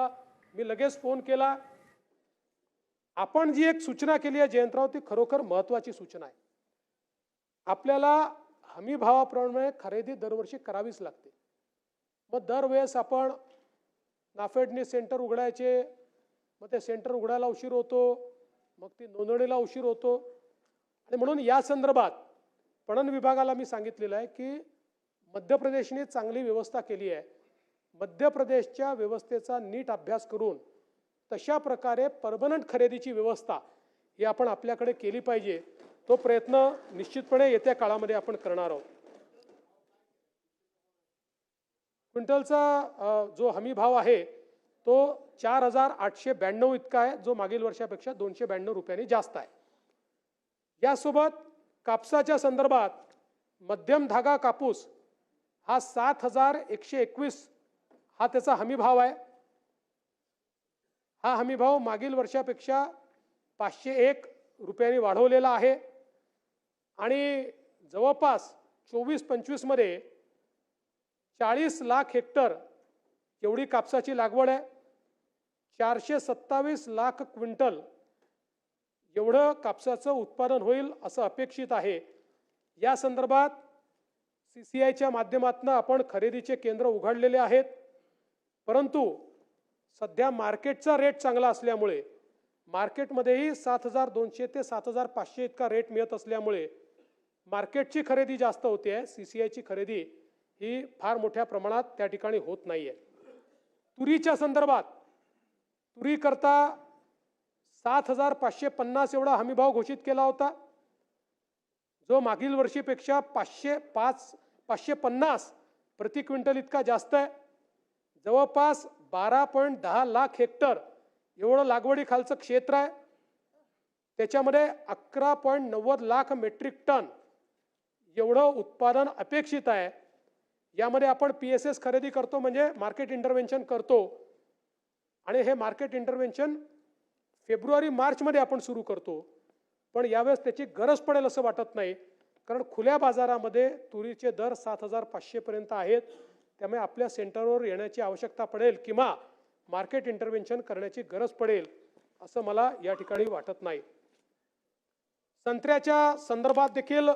मला मी लगेच फोन केला. आपण जी एक सूचना केली आहे जयंतराव ती खरोखर महत्वाची सूचना आहे. आपल्याला हमी भावाप्रमाणे खरेदी दरवर्षी करावीच लागते. मग दरवेळेस आपण नाफेडने सेंटर उघडायचे मग ते सेंटर उघडायला उशीर होतो मग ती नोंदणीला उशीर होतो. आणि म्हणून या संदर्भात पणन विभागाला मी सांगितलेलं आहे की मध्य प्रदेशने चांगली व्यवस्था केली आहे. मध्य प्रदेशच्या व्यवस्थेचा नीट अभ्यास करून तशा प्रकारे परमनंट खरेदीची व्यवस्था ही आपण आपल्याकडे केली पाहिजे. तो प्रयत्न निश्चितपणे येत्या काळामध्ये आपण करणार आहोत. क्विंटलचा जो हमी भाव आहे तो चार हजार आठशे ब्याण्णव इतका आहे जो मागील वर्षापेक्षा दोनशे ब्याण्णव रुपयांनी जास्त आहे. यासोबत कापसाच्या संदर्भात मध्यम धागा कापूस हा सात हजार एकशे एकवीस हा त्याचा हमीभाव आहे. हा हमीभाव मागील वर्षापेक्षा पाचशे एक रुपयांनी वाढवलेला आहे. आणि जवळपास चोवीस पंचवीसमध्ये चाळीस लाख हेक्टर एवढी कापसाची लागवड आहे. चारशे सत्तावीस लाख क्विंटल एवढं कापसाचं उत्पादन होईल असं अपेक्षित आहे. या संदर्भात सी सी आयच्या माध्यमातून आपण खरेदीचे केंद्र उघडलेले आहेत. परंतु सध्या मार्केटचा रेट चांगला असल्यामुळे मार्केटमध्येही सात हजार दोनशे ते सात हजार पाचशे इतका रेट मिळत असल्यामुळे मार्केटची खरेदी जास्त होते आहे सी सी आयची खरेदी ही फार मोठ्या प्रमाणात त्या ठिकाणी होत नाही आहे तुरीच्या संदर्भात तुरीकरता सात हजार पाचशे पन्नास एवढा हमीभाव घोषित केला होता जो मागील वर्षीपेक्षा पाचशे पाच पाचशे पन्नास प्रति क्विंटल इतका जास्त आहे. जवळपास बारा पॉईंट दहा लाख हेक्टर एवढं लागवडीखालचं क्षेत्र आहे. त्याच्यामध्ये अकरा पॉईंट नव्वद लाख मेट्रिक टन एवढं उत्पादन अपेक्षित आहे. यामध्ये आपण पी एस एस खरेदी करतो म्हणजे मार्केट इंटरव्हेन्शन करतो. आणि हे मार्केट इंटरव्हेन्शन फेब्रुवारी मार्चमध्ये आपण सुरू करतो. पण यावेळेस त्याची गरज पडेल असं वाटत नाही. कारण खुल्या बाजारामध्ये तुरीचे दर सात हजार पाचशेपर्यंत आहेत. त्यामुळे आपल्या सेंटरवर येण्याची आवश्यकता पडेल किंवा मार्केट इंटरव्हेन्शन करण्याची गरज पडेल असं मला या ठिकाणी वाटत नाही. संत्र्याच्या संदर्भात देखील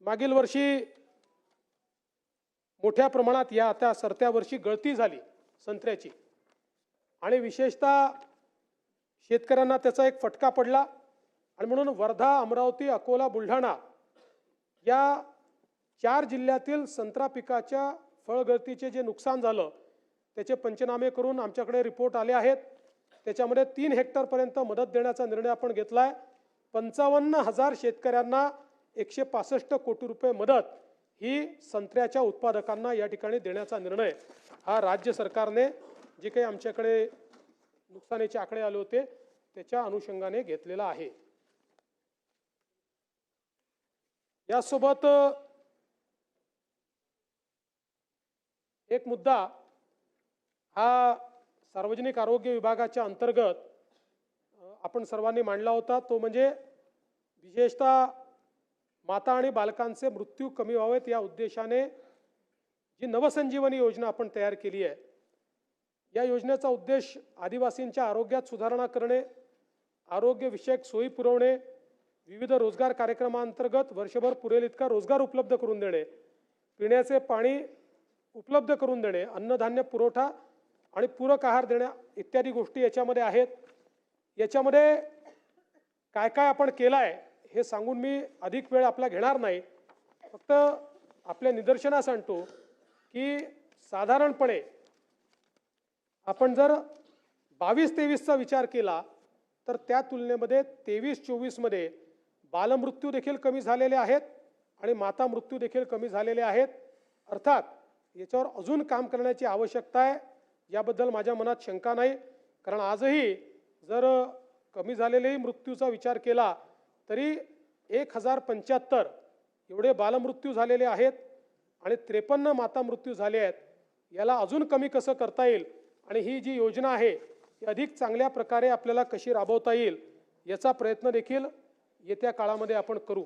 मागील वर्षी मोठ्या प्रमाणात या आता सरत्या वर्षी गळती झाली संत्र्याची. आणि विशेषतः शेतकऱ्यांना त्याचा एक फटका पडला. आणि म्हणून वर्धा अमरावती अकोला बुलढाणा या चार जिल्ह्यातील संत्रा पिकाच्या फळगळतीचे जे नुकसान झालं त्याचे पंचनामे करून आमच्याकडे रिपोर्ट आले आहेत. त्याच्यामध्ये तीन हेक्टरपर्यंत मदत देण्याचा निर्णय आपण घेतला आहे पंचावन्न हजार शेतकऱ्यांना एकशे पासष्ट कोटी रुपये मदत ही संत्र्याच्या उत्पादकांना या ठिकाणी देण्याचा निर्णय. हा राज्य सरकारने जे काही आमच्याकडे नुकसानीचे आकडे आले होते त्याच्या अनुषंगाने घेतलेला आहे. यासोबत एक मुद्दा हा सार्वजनिक आरोग्य विभागाच्या अंतर्गत आपण सर्वांनी मांडला होता. तो म्हणजे विशेषतः माता आणि बालकांचे मृत्यू कमी व्हावेत या उद्देशाने जी नवसंजीवनी योजना आपण तयार केली आहे. या योजनेचा उद्देश आदिवासींच्या आरोग्यात सुधारणा करणे आरोग्यविषयक सोयी पुरवणे विविध रोजगार कार्यक्रमांतर्गत वर्षभर पुरेल इतका रोजगार उपलब्ध करून देणे पिण्याचे पाणी उपलब्ध करून देणे अन्नधान्य पुरवठा आणि पूरक आहार देण्या इत्यादी गोष्टी याच्यामध्ये आहेत. याच्यामध्ये काय काय आपण केलं आहे हे सांगून मी अधिक वेळ आपला घेणार नाही. फक्त आपल्या निदर्शनास आणतो की साधारणपणे आपण जर बावीस तेवीसचा विचार केला तर त्या तुलनेमध्ये तेवीस चोवीसमध्ये बालमृत्यू देखील कमी झालेले आहेत आणि माता मृत्यू देखील कमी झालेले आहेत. अर्थात याच्यावर अजून काम करण्याची आवश्यकता आहे. याबद्दल माझ्या मनात शंका नाही. कारण आजही जर कमी झालेलेही मृत्यूचा विचार केला तरी एक हजार पंच्याहत्तर एवढे बालमृत्यू झालेले आहेत आणि त्रेपन्न माता मृत्यू झाले आहेत. याला अजून कमी कसं करता येईल आणि ही जी योजना आहे ती अधिक चांगल्या प्रकारे आपल्याला कशी राबवता येईल याचा प्रयत्न देखील येत्या काळामध्ये आपण करू.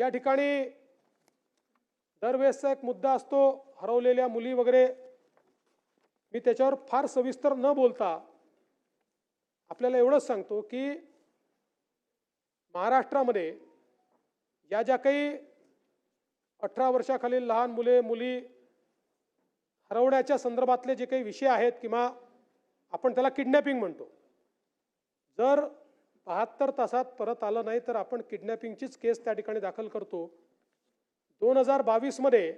या ठिकाणी दरवेळेसचा एक मुद्दा असतो हरवलेल्या मुली वगैरे. मी त्याच्यावर फार सविस्तर न बोलता आपल्याला एवढंच सांगतो की महाराष्ट्रामध्ये या ज्या काही अठरा वर्षाखालील लहान मुले मुली हरवण्याच्या संदर्भातले जे काही विषय आहेत किंवा आपण त्याला किडनॅपिंग म्हणतो. जर बहात्तर तासात परत आलं नाही तर आपण किडनॅपिंगचीच केस त्या ठिकाणी दाखल करतो. दोन हजार बावीसमध्ये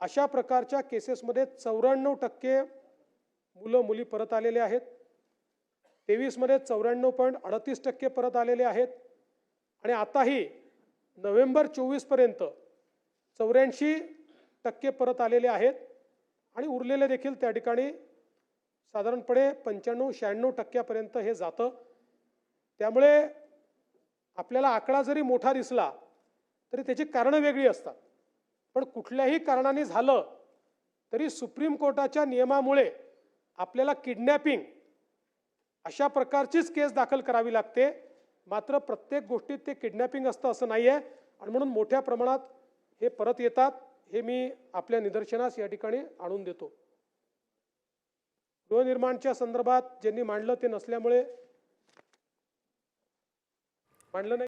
अशा प्रकारच्या केसेसमध्ये चौऱ्याण्णव टक्के मुलं मुली परत आलेले आहेत. तेवीसमध्ये चौऱ्याण्णव पॉईंट अडतीस टक्के परत आलेले आहेत. आणि आताही नोव्हेंबर चोवीसपर्यंत चौऱ्याऐंशी टक्के परत आलेले आहेत. आणि उरलेले देखील त्या ठिकाणी साधारणपणे पंच्याण्णव शहाण्णव टक्क्यापर्यंत हे जातं. त्यामुळे आपल्याला आकडा जरी मोठा दिसला तरी त्याची कारणं वेगळी असतात. पण कुठल्याही कारणाने झालं तरी सुप्रीम कोर्टाच्या नियमामुळे आपल्याला किडनॅपिंग अशा प्रकारचीच केस दाखल करावी लागते. मात्र प्रत्येक गोष्टीत ते किडनॅपिंग असतं असं नाही आहे आणि म्हणून मोठ्या प्रमाणात हे परत येतात. हे मी आपल्या निदर्शनास या ठिकाणी आणून देतो. गृहनिर्माणच्या संदर्भात ज्यांनी मांडलं ते नसल्यामुळे मांडलं नाही.